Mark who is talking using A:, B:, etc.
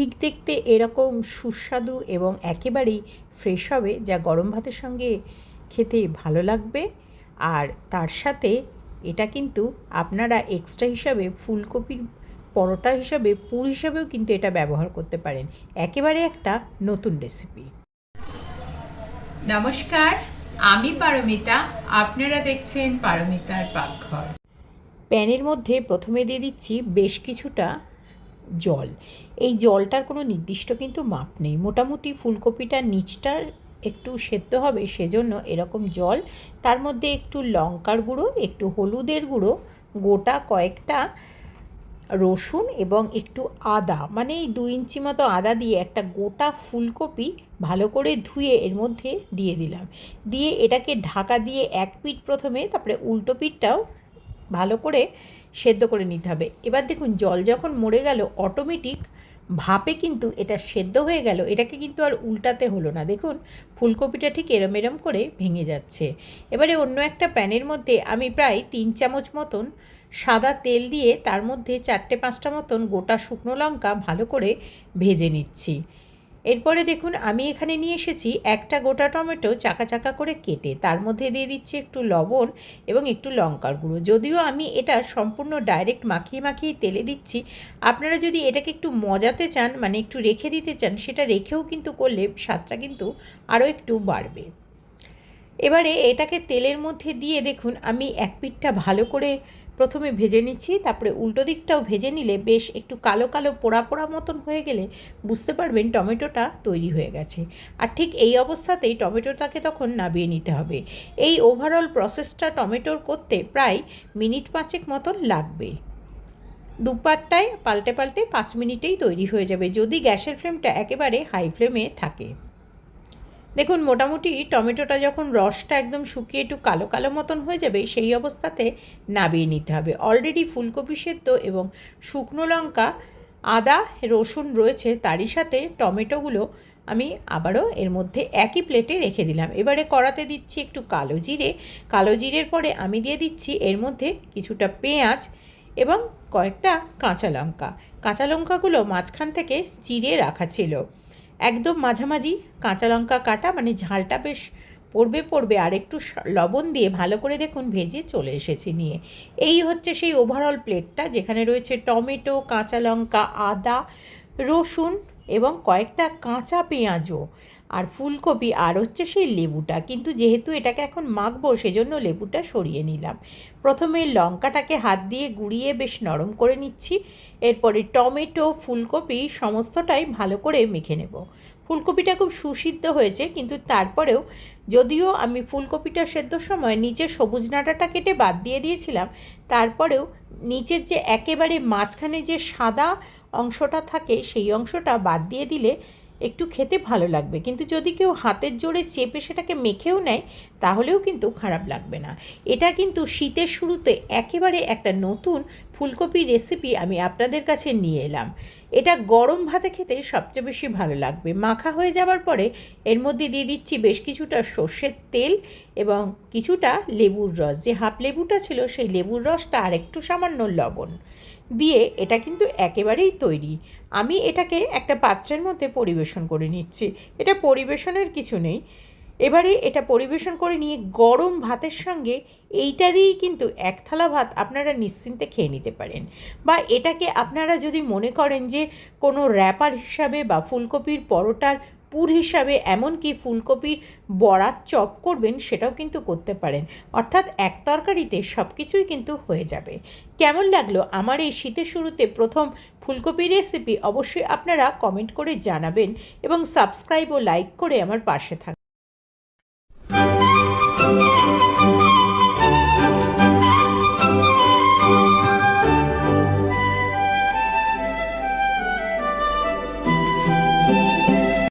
A: ঠিক দেখতে এরকম সুস্বাদু এবং একেবারেই ফ্রেশ হবে যা গরম ভাতের সঙ্গে খেতে ভালো লাগবে। আর তার সাথে এটা কিন্তু আপনারা এক্সট্রা হিসাবে ফুলকপির পরোটা হিসাবে পুর হিসাবেও কিন্তু এটা ব্যবহার করতে পারেন। একেবারে একটা নতুন রেসিপি
B: নমস্কার আমি পারমিতা। আপনারা দেখছেন পারমিতার পাকঘর।
A: প্যানের মধ্যে প্রথমে দিয়ে দিচ্ছি বেশ কিছুটা জল। এই জলটার কোনো নির্দিষ্ট কিন্তু মাপ নেই। মোটামুটি ফুলকপিটার নিচটার একটু সেদ্ধ হবে সেজন্য এরকম জল। তার মধ্যে একটু লঙ্কার গুঁড়ো, একটু হলুদের গুঁড়ো, গোটা কয়েকটা রসুন এবং একটু আদা। মানে এই দু ইঞ্চি মতো আদা দিয়ে একটা গোটা ফুলকপি ভালো করে ধুয়ে এর মধ্যে দিয়ে দিলাম। দিয়ে এটাকে ঢাকা দিয়ে এক পিঠ প্রথমে, তারপরে উল্টো পিঠটাও ভালো করে সেদ্ধ করে নিতে হবে। এবার দেখুন, জল যখন মরে গেল অটোমেটিক ভাপে কিন্তু এটা সেদ্ধ হয়ে গেল, এটাকে কিন্তু আর উল্টাতে হলো না। দেখুন, ফুলকপিটা ঠিক এরম এরম করে ভেঙে যাচ্ছে। এবারে অন্য একটা প্যানের মধ্যে আমি প্রায় তিন চামচ মতন সাদা তেল দিয়ে তার মধ্যে চারটে পাঁচটা মতন গোটা শুকনো লঙ্কা ভালো করে ভেজে নিচ্ছি। এরপরে দেখুন, আমি এখানে নিয়ে এসেছি একটা গোটা টমেটো চাকা চাকা করে কেটে, তার মধ্যে দিয়ে দিচ্ছি একটু লবণ এবং একটু লঙ্কার গুঁড়ো। যদিও আমি এটা সম্পূর্ণ ডাইরেক্ট মাখিয়ে মাখিয়ে তেলে দিচ্ছি, আপনারা যদি এটাকে একটু মজাতে চান মানে একটু রেখে দিতে চান, সেটা রেখেও কিন্তু করলে স্বাদটা কিন্তু আরও একটু বাড়বে। এবারে এটাকে তেলের মধ্যে দিয়ে দেখুন, আমি এক পিঠটা ভালো করে প্রথমে ভেজে নিচ্ছি, তারপরে উল্টো দিকটাও ভেজে নিলে বেশ একটু কালো কালো পোড়া পোড়া মতন হয়ে গেলে বুঝতে পারবেন টমেটোটা তৈরি হয়ে গেছে। আর ঠিক এই অবস্থাতেই টমেটোটাকে তখন নাবিয়ে নিতে হবে। এই ওভারঅল প্রসেসটা টমেটোর করতে প্রায় মিনিট পাঁচেক মতন লাগবে। দুপারটায় পাল্টে পাল্টে পাঁচ মিনিটেই তৈরি হয়ে যাবে, যদি গ্যাসের ফ্লেমটা একেবারে হাই ফ্লেমে থাকে। দেখুন, মোটামুটি টমেটোটা যখন রসটা একদম শুকিয়ে একটু কালো কালো মতন হয়ে যাবে, সেই অবস্থাতে নাবিয়ে নিতে হবে। অলরেডি ফুলকপি সেদ্ধ এবং শুকনো লঙ্কা, আদা, রসুন রয়েছে, তারই সাথে টমেটোগুলো আমি আবারও এর মধ্যে একই প্লেটে রেখে দিলাম। এবারে কড়াতে দিচ্ছি একটু কালো জিরে। কালো জিরের পরে আমি দিয়ে দিচ্ছি এর মধ্যে কিছুটা পেঁয়াজ এবং কয়েকটা কাঁচা লঙ্কা। কাঁচা লঙ্কাগুলো মাঝখান থেকে চিড়ে রাখা ছিল। একদম মাঝামাঝি কাঁচা লঙ্কা কাটা মানে ঝালটা বেশ পড়বে পড়বে, আর একটু লবণ দিয়ে ভালো করে দেখুন ভেজে চলে এসেছি নিয়ে। এই হচ্ছে সেই ওভারঅল প্লেটটা যেখানে রয়েছে টমেটো, কাঁচা লঙ্কা, আদা, রসুন এবং কয়েকটা কাঁচা পেঁয়াজও আর ফুলকপি আর হচ্ছে সেই লেবুটা। কিন্তু যেহেতু এটাকে এখন মাখবো, সেজন্য লেবুটা সরিয়ে নিলাম। প্রথমে লঙ্কাটাকে হাত দিয়ে গুঁড়িয়ে বেশ নরম করে নিচ্ছি। এরপরে টমেটো, ফুলকপি সমস্তটাই ভালো করে মেখে নেব। ফুলকপিটা খুব সুসিদ্ধ হয়েছে, কিন্তু তারপরেও যদিও আমি ফুলকপিটা সেদ্ধর সময় নিচে সবুজ নাটাটা কেটে বাদ দিয়ে দিয়েছিলাম, তারপরেও নিচের যে একেবারে মাঝখানে যে সাদা অংশটা থাকে সেই অংশটা বাদ দিয়ে দিলে একটু খেতে ভালো লাগবে। কিন্তু যদি কেউ হাতের জোরে চেপে সেটাকে মেখেও নেয় তাহলেও কিন্তু খারাপ লাগবে না। এটা কিন্তু শীতের শুরুতে একেবারে একটা নতুন ফুলকপি রেসিপি আমি আপনাদের কাছে নিয়ে এলাম। এটা গরম ভাতে খেতে সবচেয়ে বেশি ভালো লাগবে। মাখা হয়ে যাবার পরে এর মধ্যে দিয়ে দিচ্ছি বেশ কিছুটা সর্ষের তেল এবং কিছুটা লেবুর রস। যে হাফ লেবুটা ছিল সেই লেবুর রসটা আর একটু সামান্য লবণ। দিয়ে এটা কিন্তু একেবারেই তৈরি। আমি এটাকে একটা পাত্রের মধ্যে পরিবেশন করে নিচ্ছি। এটা পরিবেশনের কিছু নেই। এবারে এটা পরিবেশন করে নিয়ে গরম ভাতের সঙ্গে এইটা দিয়েই কিন্তু এক থালা ভাত আপনারা নিশ্চিন্তে খেয়ে নিতে পারেন। বা এটাকে আপনারা যদি মনে করেন যে কোনো র্যাপার হিসাবে বা ফুলকপির পরোটার পুর হিসাবে এমনকি ফুলকপির বড়ার চপ করবেন সেটাও কিন্তু করতে পারেন। অর্থাৎ এক তরকারিতে সব কিছুই কিন্তু হয়ে যাবে। কেমন লাগল আমার এই শীতের শুরুতে প্রথম ফুলকপি রেসিপি অবশ্যই আপনারা কমেন্ট করে জানাবেন এবং সাবস্ক্রাইব ও লাইক করে আমার পাশে থাকবেন